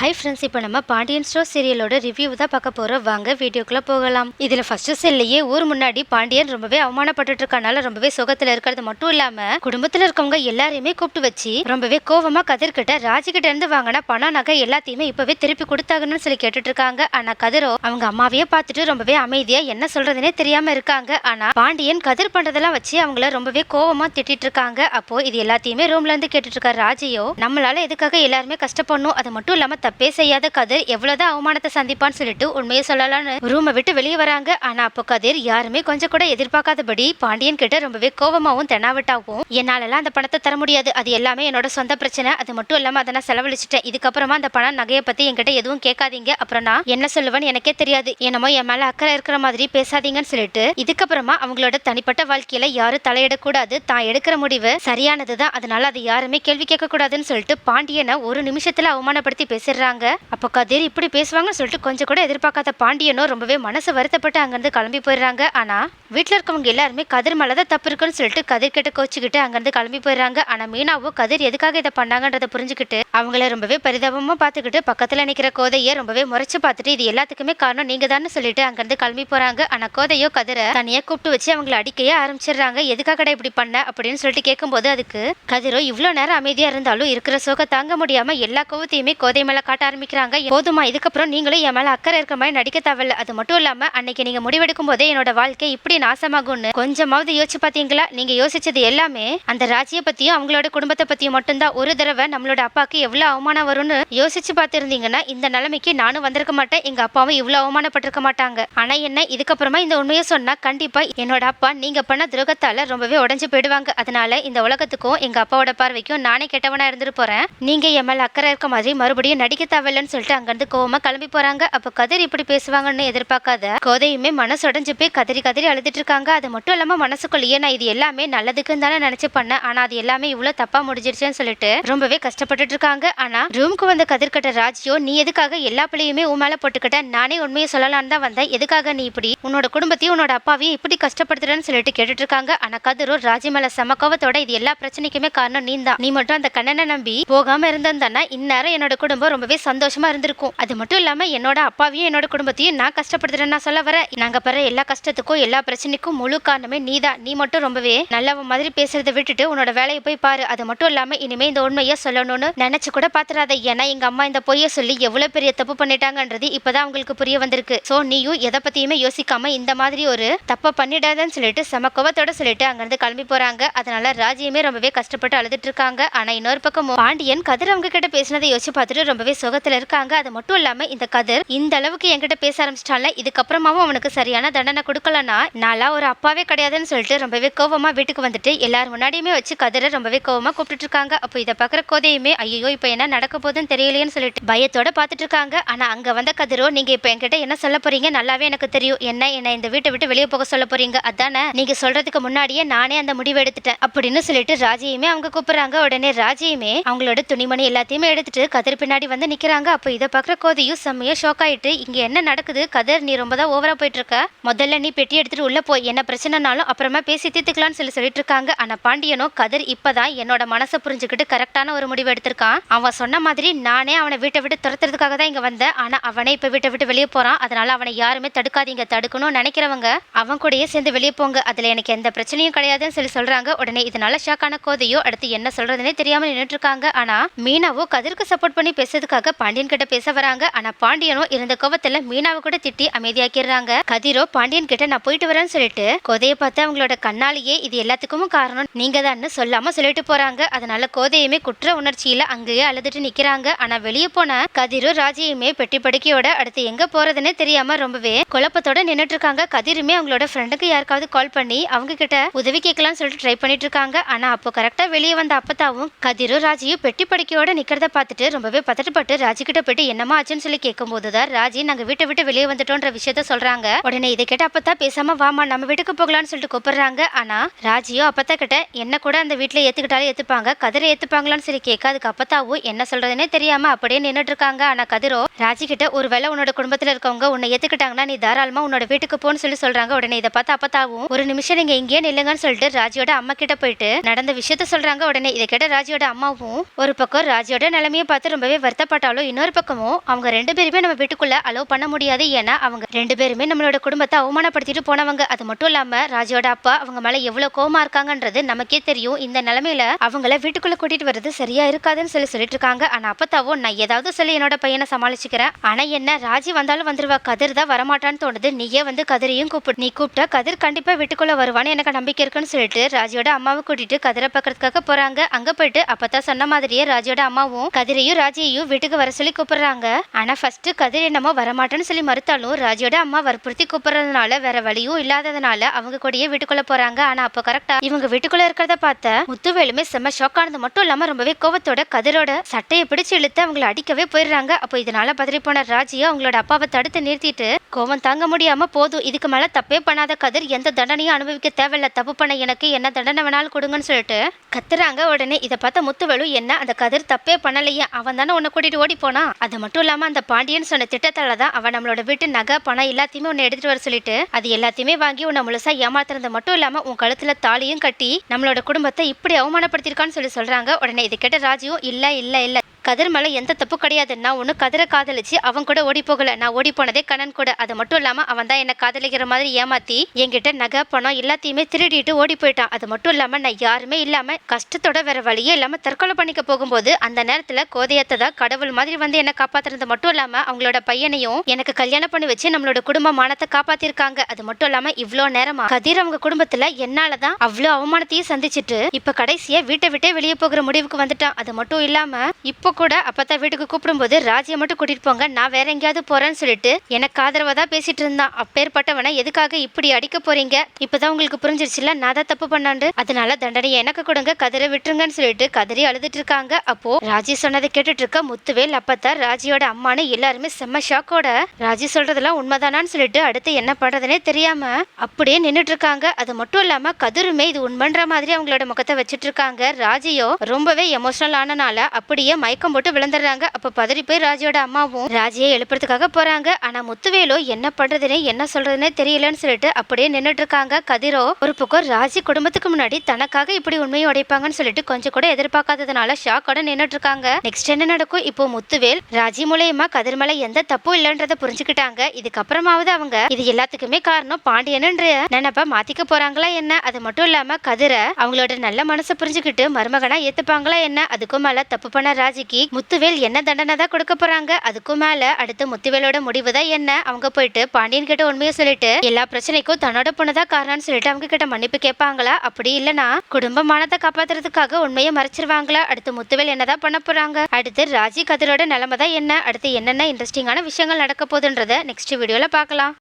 Hi friends இப்போ நம்ம Pandian store சீரியலோட review தான் பார்க்க போகிறோம் வாங்க வீடியோக்குள்ளே போகலாம். இதில் ஃபர்ஸ்ட் செல்லையே ஊர் முன்னாடி பாண்டியன் ரொம்பவே அவமானப்பட்டு இருக்கனால ரொம்பவே சுகத்தில் இருக்கிறது மட்டும் இல்லாமல் குடும்பத்தில் இருக்கவங்க எல்லாரையுமே கூப்பிட்டு வச்சு ரொம்பவே கோவமாக கதிர்கிட்ட ராஜிக்கிட்ட இருந்து வாங்கின பணம் நகை எல்லாத்தையுமே இப்போவே திருப்பி கொடுத்தாங்கன்னு சொல்லி கேட்டுட்டு இருக்காங்க. ஆனால் கதிரோ அவங்க அம்மாவையே பார்த்துட்டு ரொம்பவே அமைதியாக என்ன சொல்கிறதுனே தெரியாமல் இருக்காங்க. ஆனால் பாண்டியன் கதிர் பண்ணுறதெல்லாம் வச்சு அவங்கள ரொம்பவே கோவமாக திட்டிட்டு இருக்காங்க. அப்போ இது எல்லாத்தையுமே ரூம்லேருந்து கேட்டுட்டு இருக்க ராஜியோ நம்மளால எதுக்காக எல்லாருமே கஷ்டப்படணும்? அது மட்டும் இல்லாமல் தப்பே செய்யாத கதிர் எவ்வளவுதான் அவமானத்தை சந்திப்பான்னு சொல்லிட்டு உண்மையை சொல்லலாம்னு ரூமை விட்டு வெளியே வராங்க. ஆனா அப்போ கதிர் யாருமே கொஞ்சம் கூட எதிர்பார்க்காதபடி பாண்டியன் கிட்ட ரொம்பவே கோவமாவும் தெனாவட்டாவும் என்னாலலாம் அந்த பணத்தை தர முடியாது. அது எல்லாமே என்னோட சொந்த பிரச்சனை. அது மட்டும் இல்லாம அதை நான் செலவழிச்சிட்டேன். இதுக்கப்புறமா அந்த பணம் நகையை பத்தி என்கிட்ட எதுவும் கேட்காதீங்க. அப்புறம் நான் என்ன சொல்லுவேன்னு எனக்கே தெரியாது. என்னமோ என் மேல அக்கறை இருக்கிற மாதிரி பேசாதீங்கன்னு சொல்லிட்டு இதுக்கப்புறமா அவங்களோட தனிப்பட்ட வாழ்க்கையில யாரும் தலையிடக்கூடாது. தான் எடுக்கிற முடிவு சரியானதுதான். அதனால அதை யாருமே கேள்வி கேட்க கூடாதுன்னு சொல்லிட்டு பாண்டியனை ஒரு நிமிஷத்துல அவமானப்படுத்தி பேசிடுறாங்க அப்போ கதிர் இப்படி பேசுவாங்கன்னு சொல்லிட்டு கொஞ்சம் கூட எதிர்பார்க்காத பாண்டியனோ ரொம்பவே மனசு வருத்தப்பட்டு அங்கேருந்து கிளம்பி போயிடுறாங்க. ஆனால் வீட்டில் இருக்கவங்க எல்லாருமே கதிர் மேலே தான் தப்பு இருக்குன்னு சொல்லிட்டு கதிர் கிட்ட கோச்சிக்கிட்டு அங்கேருந்து கிளம்பி போயிடுறாங்க. ஆனால் மீனாவோ கதிர் எதுக்காக இதை பண்ணாங்கன்றதை புரிஞ்சுக்கிட்டு அவங்கள ரொம்பவே பரிதாபமாக பார்த்துக்கிட்டு பக்கத்தில் நிற்கிற கோதையை ரொம்பவே முறைச்சு பார்த்துட்டு இது எல்லாத்துக்குமே காரணம் நீங்க தானே சொல்லிட்டு அங்கேருந்து கிளம்பி போறாங்க. ஆனால் கோதையோ கதிரை தனியாக கூப்பிட்டு வச்சு அவங்கள அடிக்கையே ஆரம்பிச்சிடுறாங்க. எதுக்காகடா இப்படி பண்ண? அப்படின்னு சொல்லிட்டு கேட்கும்போது அதுக்கு கதிரோ இவ்வளோ நேரம் அமைதியாக இருந்தாலும் இருக்கிற சோக தாங்க முடியாம எல்லா கோவத்தையுமே கோதை மேலே காட்ட ஆரம்பிக்கிறாங்க. போதுமா இதுக்கப்புறம் நீங்களும் என் மேலே அக்கறை இருக்கிற மாதிரி நடிக்க தேவையில்ல. அது மட்டும் இல்லாமல் அன்னைக்கு நீங்கள் முடிவெடுக்கும் போதே என்னோட வாழ்க்கை இப்படி நாசமாகும்னு கொஞ்சமாவது யோசிச்சு பார்த்தீங்களா நீங்கள் யோசிச்சது எல்லாமே அந்த ராஜ்ய பற்றியும் அவங்களோட குடும்பத்தை பற்றியும் மட்டும்தான். ஒரு தடவை நம்மளோட அப்பாவுக்கு எவ்வளோ அவமானம் வரும்னு யோசிச்சு பார்த்துருந்தீங்கன்னா இந்த நிலைமைக்கு நானும் வந்திருக்க மாட்டேன். எங்கள் அப்பாவும் இவ்வளோ அவமானப்பட்டிருக்க மாட்டாங்க. ஆனால் என்ன இதுக்கப்புறமா இந்த உண்மையை சொன்னால் கண்டிப்பாக என்னோட அப்பா நீங்கள் பண்ண துரோகத்தால் ரொம்பவே உடஞ்சு போயிடுவாங்க. அதனால இந்த உலகத்துக்கும் எங்கள் அப்பாவோட பார்வைக்கும் நானே கெட்டவனாக இருந்துட்டு போகிறேன் நீங்கள் என் மேலே அக்கறை இருக்க மாதிரி மறுபடியும் நடிக்க தேவையில்லைன்னு சொல்லிட்டு அங்கேருந்து கோவமாக கிளம்பி போகிறாங்க அப்போ கதிர் இப்படி பேசுவாங்கன்னு எதிர்பார்க்காத கோதையுமே மனசு உடஞ்சு போய் கதறி கதறி அழுதுட்டு இருக்காங்க. அது மட்டும் இல்லாமல் மனசுக்குள்ளேயே நான் இது எல்லாமே நல்லதுக்குன்னு தானே நினச்சி பண்ணேன். ஆனால் அது எல்லாமே இவ்வளோ தப்பாக முடிஞ்சிருச்சுன்னு சொல்லிட்டு ரொம்பவே கஷ்டப்பட்டுட்டு இருக்காங்க. ஆனா ரூமுக்கு வந்த கதிர்கட்ட ராஜியோ நீ எதுக்காக எல்லா பிள்ளையுமே உன் மேல போட்டுக்கிட்ட? நானே உண்மையை சொல்லலாம்னு தான் வந்தேன். எதுக்காக நீ இப்படி உன்னோட குடும்பத்தையும் உன்னோட அப்பாவையும் இப்படி கஷ்டப்படுத்துறேன்னு சொல்லிட்டு கேட்டுட்டு இருக்காங்க ஆனா கதிரும் ராஜி மேல சமக்கோவத்தோட இது எல்லா பிரச்சனைக்குமே காரணம் நீ தான் நீ மட்டும் அந்த கண்ணனை நம்பி போகாம இருந்திருந்தானா இந்நேரம் என்னோட குடும்பம் ரொம்பவே சந்தோஷமா இருந்திருக்கும். அது மட்டும் இல்லாம என்னோட அப்பாவையும் என்னோட குடும்பத்தையும் நான் கஷ்டப்படுத்துறேன்னா நான் சொல்ல வரேன். நாங்க பெற எல்லா கஷ்டத்துக்கும் எல்லா பிரச்சனைக்கும் முழு காரணமே நீ தான் நீ மட்டும் ரொம்பவே நல்ல மாதிரி பேசுறதை விட்டுட்டு உன்னோட வேலையை போய் பாரு. அது மட்டும் இல்லாம இனிமே இந்த உண்மையை சொல்லணும்னு நினைச்சு கூட பாத்துறாத. ஏன்னா எங்க அம்மா இந்த பொய்யை சொல்லி எவ்வளவு பெரிய தப்பு பண்ணிட்டாங்கன்றது இப்பதான் அவங்களுக்கு புரிய வந்திருக்கு. சோ நீயும் எதை பத்தியுமே யோசிக்காம இந்த மாதிரி ஒரு தப்பை பண்ணிடாதன்னு சொல்லிட்டு செம கோவத்தோட சொல்லிட்டு அங்கிருந்து கிளம்பி போறாங்க. அதனால ராஜியுமே ரொம்பவே கஷ்டப்பட்டு அழுதுட்டு இருக்காங்க. ஆனா இன்னொரு பக்கம் பாண்டியன் கதிர் அவங்க கிட்ட பேசினதை யோசிச்சு பார்த்துட்டு ரொம்பவே சுகத்துல இருக்காங்க. அது மட்டும் இல்லாம இந்த கதிர் இந்த அளவுக்கு என்கிட்ட பேச ஆரம்பிச்சிட்டால இதுக்கப்புறமாவும் அவனுக்கு சரியான தண்டனை கொடுக்கலனா நாளா ஒரு அப்பாவே கிடையாதுன்னு சொல்லிட்டு ரொம்பவே கோவமா வீட்டுக்கு வந்துட்டு எல்லாரும் முன்னாடியுமே வச்சு கதிரை ரொம்பவே கோவமா கூப்பிட்டு இருக்காங்க. அப்போ இதை பாக்குற கோதையுமே ஐயோ இப்போ என்ன நடக்க போதுன்னு தெரியலையேன்னு சொல்லிட்டு பயத்தோட பார்த்துட்டு இருக்காங்க ஆனால் அங்கே வந்த கதிரோ நீங்கள் இப்போ என்கிட்ட என்ன சொல்ல போறீங்க? நல்லாவே எனக்கு தெரியும். என்ன என்ன இந்த வீட்டை விட்டு வெளியே போக சொல்ல போறீங்க? அதானே நீங்க சொல்றதுக்கு முன்னாடியே நானே அந்த முடிவு எடுத்துட்டேன் அப்படின்னு சொல்லிட்டு ராஜியுமே அவங்க கூப்பிடுறாங்க. உடனே ராஜியுமே அவங்களோட துணிமணி எல்லாத்தையுமே எடுத்துட்டு கதிர் பின்னாடி வந்து நிக்கிறாங்க. அப்போ இதை பார்க்குற கோதையும் செம்மையா ஷாக் ஆயிட்டு இங்க என்ன நடக்குது? கதிர் நீ ரொம்ப தான் ஓவரா போயிட்டு இருக்க முதல்ல நீ பெட்டி எடுத்துட்டு உள்ள போய் என்ன பிரச்சனைனாலும் அப்புறமா பேசி தீர்த்துக்கலாம்னு சொல்லி சொல்லிட்டு இருக்காங்க. ஆனா பாண்டியனும் கதிர் இப்பதான் என்னோட மனசை புரிஞ்சுக்கிட்டு கரெக்டான ஒரு முடிவு எடுத்திருக்கான். அவன் சொன்ன மாதிரி நானே அவனை வீட்டை விட்டு துரத்துறதுக்காக தான் இங்க வந்தேன். ஆனால் அவனே இப்ப வீட்டை விட்டு வெளியே போறான். அதனால அவனை யாருமே தடுக்காதீங்க தடுக்கணும்னு நினைக்கிறவங்க அவன் கூடயே சேர்ந்து வெளியே போங்க. அதுல எனக்கு எந்த பிரச்சனையும் கிடையாதுன்னு சொல்லி சொல்றாங்க. உடனே இதனால ஷாக்கான கோதையோ அடுத்து என்ன சொல்றதுனே தெரியாமல் நின்னுட்டு இருக்காங்க ஆனால் மீனாவோ கதிருக்கு சப்போர்ட் பண்ணி பேசுறதுக்காக பாண்டியன் கிட்ட பேச வராங்க. ஆனால் பாண்டியனோ இருந்த கோவத்துல மீனாவை கூட திட்டி அமைதியாக்கிடுறாங்க. கதிரோ பாண்டியன் கிட்ட நான் போயிட்டு வரேன்னு சொல்லிட்டு கோதையை பார்த்து அவங்களோட கண்ணாலேயே இது எல்லாத்துக்கும் காரணம் நீங்க தான் சொல்லாம சொல்லிட்டு போறாங்க. அதனால கோதையுமே குற்ற உணர்ச்சியில அங்கேயே அழுதுட்டு நிக்கிறாங்க. ஆனா வெளியே போன கதிரும் ராஜியுமே பெட்டி படுக்கையோட அடுத்து எங்க போறதுன்னு தெரியாம ரொம்பவே குழப்பத்தோட நின்னுட்டு இருக்காங்க கதிருமே அவங்களோட ஃப்ரெண்டுக்கு யாருக்காவது கால் பண்ணி அவங்க கிட்ட உதவி கேட்கலாம்னு சொல்லிட்டு ட்ரை பண்ணிட்டு இருக்காங்க ஆனா அப்போ கரெக்டா வெளியே வந்த அப்பத்தாவும் கதிரும் ராஜியும் பெட்டி படுக்கையோட நிக்கிறத பார்த்துட்டு ரொம்பவே பதட்டப்பட்டு ராஜி கிட்ட போயிட்டு என்னமா ஆச்சுன்னு சொல்லி கேட்கும் தான் ராஜி நாங்க வீட்டை விட்டு வெளியே வந்துட்டோன்ற விஷயத்த சொல்றாங்க. உடனே இதை கேட்ட அப்பத்தா பேசாம வாமா நம்ம வீட்டுக்கு போகலாம்னு சொல்லிட்டு கூப்பிடுறாங்க. ஆனா ராஜியோ அப்பத்தா கிட்ட என்ன கூட அந்த வீட்டுல ஏத்துக்கிட்டாலும் ஏத்துப்பாங்க கதிரை ஏத்துப்பாங்களான்னு சொல்லி கேட்க அதுக்கு அப்பத்தா அப்பத்தாவும் என்ன சொல்றதுன்னே தெரியாம அப்படியே நின்னுட்டு இருக்காங்க ஆனா கதிரோ ராஜி கிட்ட ஒருவேளை உன்னோட குடும்பத்துல இருக்கவங்க உன்னை ஏத்துக்கிட்டாங்கன்னா நீ தாராளமா உன்னோட வீட்டுக்கு போன்னு சொல்லி சொல்றாங்க. உடனே இதை பார்த்து அப்பத்தாவும் ஒரு நிமிஷம் நீங்க இங்கேயே நில்லுங்கன்னு சொல்லிட்டு ராஜியோட அம்மா கிட்ட போயிட்டு நடந்த விஷயத்த சொல்றாங்க. உடனே இதை கேட்ட ராஜியோட அம்மாவும் ஒரு பக்கம் ராஜியோட நிலைமையை பார்த்து ரொம்பவே வருத்தப்பட்டாலும் இன்னொரு பக்கமும் அவங்க ரெண்டு பேருமே நம்ம வீட்டுக்குள்ள அலோவ் பண்ண முடியாது. ஏன்னா அவங்க ரெண்டு பேருமே நம்மளோட குடும்பத்தை அவமானப்படுத்திட்டு போனவங்க. அது மட்டும் இல்லாம ராஜியோட அப்பா அவங்க மேல எவ்வளவு கோவமா இருக்காங்கன்றது நமக்கே தெரியும். இந்த நிலைமையில அவங்கள வீட்டுக்குள்ள கூட்டிட்டு வர்றது சரியா இருக்காதுன்னு சொல்லி சொல்லிட்டு இருக்காங்க ஆனா அப்பத்தாவோ நான் ஏதாவது சொல்லி என்னோட பையனை சமாளிச்சுக்கிறேன். ஆனா என்ன ராஜி வந்தாலும் வந்துருவா. கதிர் தான் வரமாட்டான்னு தோணுது. நீயே வந்து கதிரையும் கூப்பிடு. நீ கூப்பிட்டா கதிர் கண்டிப்பா வீட்டுக்குள்ள வருவான்னு எனக்கு நம்பிக்கை இருக்குன்னு சொல்லிட்டு ராஜியோட அம்மாவை கூட்டிட்டு கதிரை பார்க்கறதுக்காக போறாங்க. அங்க போயிட்டு அப்பதான் சொன்ன மாதிரியே ராஜியோட அம்மாவும் கதிரையும் ராஜியையும் வீட்டுக்கு வர சொல்லி கூப்பிடுறாங்க. ஆனா ஃபர்ஸ்ட் கதிர் என்னமோ வரமாட்டேன்னு சொல்லி மறுத்தாலும் ராஜியோட அம்மா வற்புறுத்தி கூப்பிடுறதுனால வேற வழியும் இல்லாததுனால அவங்க கூடயே வீட்டுக்குள்ள போறாங்க. ஆனா அப்போ கரெக்டா இவங்க வீட்டுக்குள்ள இருக்கிறத பார்த்த முத்துவேலுமே செம்ம ஷாக் ஆனது மட்டும் இல்லாம ரொம்பவே கோவத்தோட அவங்களோட சட்டையை பிடிச்சு இழுத்து அவங்கள அடிக்கவே போயிடுறாங்க. அப்போ இதனால பதறி போன ராஜியை அவங்களோட அப்பாவை தடுத்து நிறுத்திட்டு கோவம் தாங்க முடியாம போதும் இதுக்கு மேல தப்பே பண்ணாத கதிர் எந்த தண்டனையும் அனுபவிக்க தேவையில்ல. தப்பு பண்ண எனக்கு என்ன தண்டனை வேணாலும் கொடுங்கன்னு சொல்லிட்டு கத்துறாங்க உடனே. இதை பார்த்த முத்துவலு என்ன அந்த கதிர் தப்பே பண்ணலையே அவன் தானே உன்னை கூட்டிட்டு ஓடி போனா? அது மட்டும் இல்லாம அந்த பாண்டியன் சொன்ன திட்டத்தால தான் அவன் நம்மளோட வீட்டு நகை பணம் எல்லாத்தையுமே உன்னை எடுத்துட்டு வர சொல்லிட்டு அது எல்லாத்தையுமே வாங்கி உன்னை முழுசா ஏமாத்துறது மட்டும் இல்லாம உன் கழுத்துல தாலியும் கட்டி நம்மளோட குடும்பத்தை இப்படி அவமானப்படுத்திருக்கான்னு சொல்லி சொல்றாங்க. உடனே இதை கேட்ட ராஜியும் இல்ல இல்லை இல்லை இல்லை. கதிர் மேலே எந்த தப்பு கிடையாது. நான் ஒன்றும் கதிரை காதலிச்சு அவன் கூட ஓடி போகல. நான் ஓடி போனதே கண்ணன் கூட. அது மட்டும் இல்லாமல் அவன் தான் என்னை காதலிக்கிற மாதிரி ஏமாத்தி என்கிட்ட நகை பணம் எல்லாத்தையுமே திருடிட்டு ஓடி போயிட்டான். அது மட்டும் இல்லாமல் நான் யாருமே இல்லாமல் கஷ்டத்தோட வேற வழியே இல்லாமல் தற்கொலை பண்ணிக்க போகும்போது அந்த நேரத்தில் கோதையத்தை தான் கடவுள் மாதிரி வந்து என்னை காப்பாத்துறது மட்டும் இல்லாமல் அவங்களோட பையனையும் எனக்கு கல்யாணம் பண்ணி வச்சு நம்மளோட குடும்ப மானத்தை காப்பாத்திருக்காங்க. அது மட்டும் இல்லாமல் இவ்வளோ நேரமா கதிர் அவங்க குடும்பத்தில் என்னால தான் அவ்வளோ அவமானத்தையும் சந்திச்சுட்டு இப்போ கடைசியாக வீட்டை விட்டே வெளியே போகிற முடிவுக்கு வந்துட்டான். அது மட்டும் இல்லாமல் இப்போ கூட அப்பதான் வீட்டுக்கு கூப்பிடும்போது ராஜியை மட்டும் கூட்டிட்டு போங்க நான் வேற எங்கேயாவது போறேன்னு சொல்லிட்டு எனக்கு ஆதரவா தான் பேசிட்டு இருந்தான். அப்பேற்பட்டவனை எதுக்காக இப்படி அடிக்க போறீங்க? இப்பதான் உங்களுக்கு புரிஞ்சிருச்சுல நான் தான் தப்பு பண்ணாண்டு அதனால தண்டனையை எனக்கு கொடுங்க கதிரை விட்டுருங்கன்னு சொல்லிட்டு கதறி அழுதுட்டு இருக்காங்க. அப்போ ராஜி சொன்னதை கேட்டுட்டு இருக்க முத்துவேல் அப்பதான் ராஜியோட அம்மானு எல்லாருமே செம்ம ஷாக்கோட ராஜி சொல்றதெல்லாம் உண்மைதானான்னு சொல்லிட்டு அடுத்து என்ன பண்றதுனே தெரியாம அப்படியே நின்னுட்டு இருக்காங்க. அது மட்டும் இல்லாம கதிருமே இது உண்மைன்ற மாதிரி அவங்களோட முகத்தை வச்சிட்டு இருக்காங்க. ராஜியோ ரொம்பவே எமோஷனல் ஆனனால அப்படியே மயக்கம் போட்டு விழுந்துடுறாங்க. அப்போ பதறி போய் ராஜியோட அம்மாவும் ராஜியை எழுப்புறதுக்காக போறாங்க. ஆனா முத்துவேலோ என்ன பண்றதுன்னு என்ன சொல்றதுன்னு தெரியலன்னு சொல்லிட்டு அப்படியே நின்றுட்டு இருக்காங்க கதிரோ ஒரு பக்கம் ராஜி குடும்பத்துக்கு முன்னாடி தனக்காக இப்படி உண்மையை உடைப்பாங்கன்னு சொல்லிட்டு கொஞ்சம் கூட எதிர்பார்க்காததுனால ஷாக்கோட நின்றுட்டு இருக்காங்க நெக்ஸ்ட் என்ன நடக்கும்? இப்போ முத்துவேல் ராஜி மூலயமா கதிர் மேல எந்த தப்பும் இல்லைன்றத புரிஞ்சுக்கிட்டாங்க. இதுக்கப்புறமாவது அவங்க இது எல்லாத்துக்குமே காரணம் பாண்டியனுன்ற நினைப்ப மாத்திக்க போறாங்களா என்ன? அது மட்டும் இல்லாம கதிரை அவங்களோட நல்ல மனசை புரிஞ்சுக்கிட்டு மருமகனா ஏத்துப்பாங்களா என்ன? அதுக்கும் மேல தப்பு பண்ண ராஜிக்கு முத்துவேல் என்ன தண்டனை தான் கொடுக்க போறாங்க? அதுக்கும் மேல அடுத்து முத்துவேலோட முடிவு தான் என்ன? அவங்க போயிட்டு பாண்டியன் கிட்ட உண்மையை சொல்லிட்டு எல்லா பிரச்சனைக்கும் தன்னோட பொண்ணுதான் காரணம்னு சொல்லிட்டு அவங்க கிட்ட மன்னிப்பு கேட்பாங்களா? அப்படி இல்லனா குடும்ப மானத்தை காப்பாத்துறதுக்காக உண்மையை மறைச்சிருவாங்களா? அடுத்து முத்துவேல் என்னதான் பண்ண போறாங்க? அடுத்து ராஜி கதிரோட நிலைமை தான் என்ன? அடுத்து என்னென்ன இன்ட்ரெஸ்டிங்கான விஷயங்கள் நடக்க போகுதுன்றத நெக்ஸ்ட் வீடியோல பார்க்கலாம்.